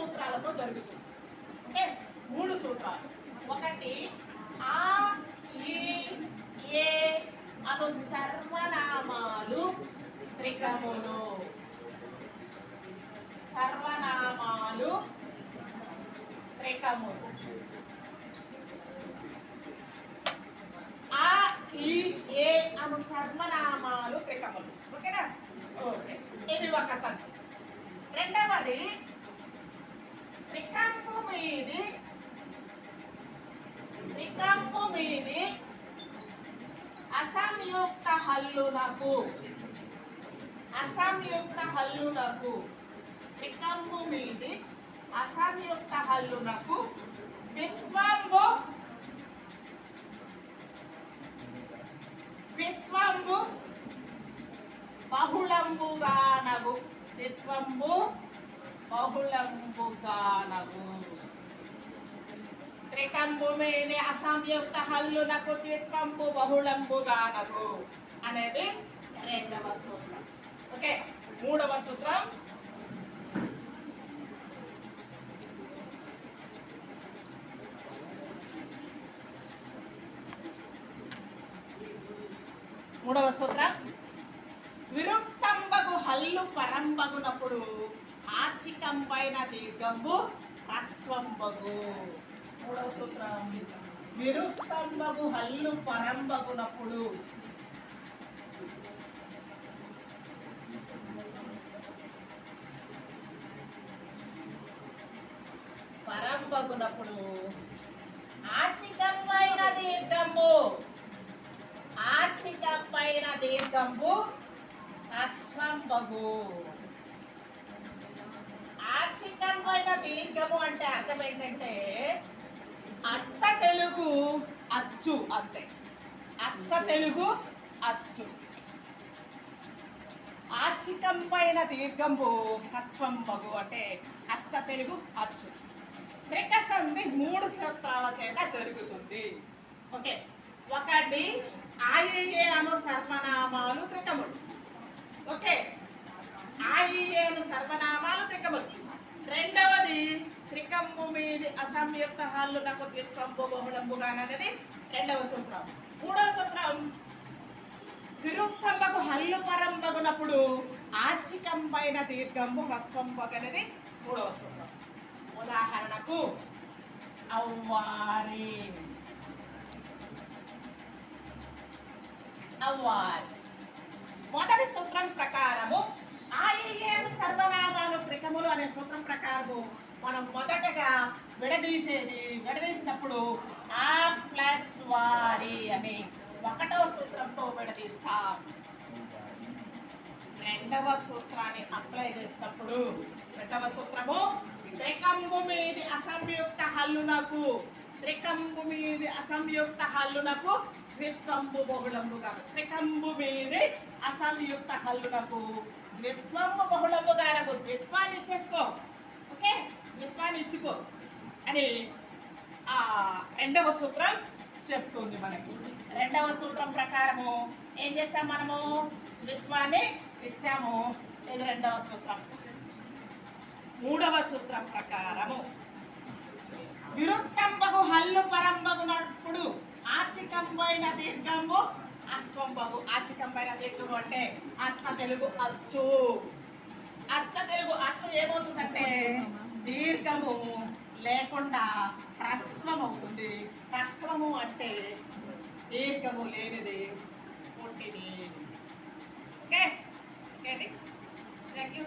సూత్రాలతో జరుగుతుంది. ఓకే? మూడు సూత్రాలు. ఒకటి ఆ ఈ ఏ అను సర్వనామాలు త్రికములు. సర్వనామాలు త్రికములు. ఆ ఈ ఏ అను సర్వనామాలు త్రికములు. ఓకేనా? ఓకే. ఇది ఒక సంఖ్య. రెండవది త్రికంపు మీది త్రికంపు మీది అసంయుక్త హల్లునకు హల్లు హల్లునకు త్రికంపు మీది అసంయుక్త హల్లునకు విత్వంబు విత్వంబు బహుళంబుగానగు విత్వంబు బహుళంబుగానగు త్రికంబు మీది అసంయుక్త హల్లునకు త్రిత్వంబు బహుళంబుగానకు అనేది రెండవ సూత్రం. ఓకే మూడవ సూత్రం. మూడవ సూత్రం. విరుక్తంబగు హల్లు పరంబగునప్పుడు ఆచికంబైన దీర్ఘంబు రస్వంబగు మూడవ సూత్రం విరుక్తంబగు హల్లు పరంబగునప్పుడు. పరంబగునప్పుడు. ఆచికంపైన దీర్ఘంబు ఆచిక పైన దీర్ఘంబు అశ్వంబగు. ఆచికం పైన దీర్ఘము అంటే అర్థం ఏంటంటే అచ్చ తెలుగు అచ్చు అంతే. అచ్చ తెలుగు అచ్చు. ఆచికం పైన దీర్ఘంబు మగు అంటే అచ్చ తెలుగు అచ్చు. త్రిక సంధి మూడు సూత్రాల చేత జరుగుతుంది. ఓకే. ఒకటి ఆయిఏ అను సర్వనామాలు త్రికములు. ఓకే. ఆయిఏ అను సర్వనామాలు త్రికములు. మీది అసంయుక్త హల్లునకు ద్విత్వంబు బహుళంబుగా అనేది రెండవ సూత్రం. మూడవ సూత్రం విరుక్తంబకు హల్లు పరంబగునప్పుడు ఆచికం పైన దీర్ఘంబు హ్రస్వంబగనేది మూడవ సూత్రం. ఉదాహరణకు అవ్వారి. అవ్వాలి మొదటి సూత్రం ప్రకారము ఆయేను సర్వనామాలు త్రికములు అనే సూత్రం ప్రకారము మనం మొదటగా విడదీసేది విడదీసినప్పుడు ఆ ప్లస్ వారి అని ఒకటవ సూత్రంతో విడదీస్తాం. రెండవ సూత్రాన్ని అప్లై చేసినప్పుడు రెండవ సూత్రము త్రికంబు మీది అసంయుక్త హల్లునకు త్రికంబు మీది అసంయుక్త హల్లునకు ద్విత్వంబు బహుళంబు కాదు. త్రికంబు మీది అసంయుక్త హల్లునకు ద్విత్వంబు బహుళంబు కానకు ద్విత్వాన్ని ఇచ్చేసుకో. ఓకే? ద్విత్వాన్ని ఇచ్చుకో. అని ఆ రెండవ సూత్రం చెప్తుంది మనకి. రెండవ సూత్రం ప్రకారము ఏం చేస్తాం మనము? ద్విత్వాన్ని ఇచ్చాము. ఇది రెండవ సూత్రం. మూడవ సూత్రం ప్రకారము. విరుత్తంబగు హల్లు పరంబగునప్పుడు ఆచికంపైన దీర్ఘము అశ్వంబగు. ఆచికంపైన దీర్ఘము అంటే అచ్చ తెలుగు అచ్చు. అచ్చ తెలుగు అచ్చు ఏమవుతుందంటే? దీర్ఘము. లేకుండా హ్రస్వం అవుతుంది హ్రస్వము అంటే దీర్ఘము లేనిది పుట్టిది ఓకే? Okay thank you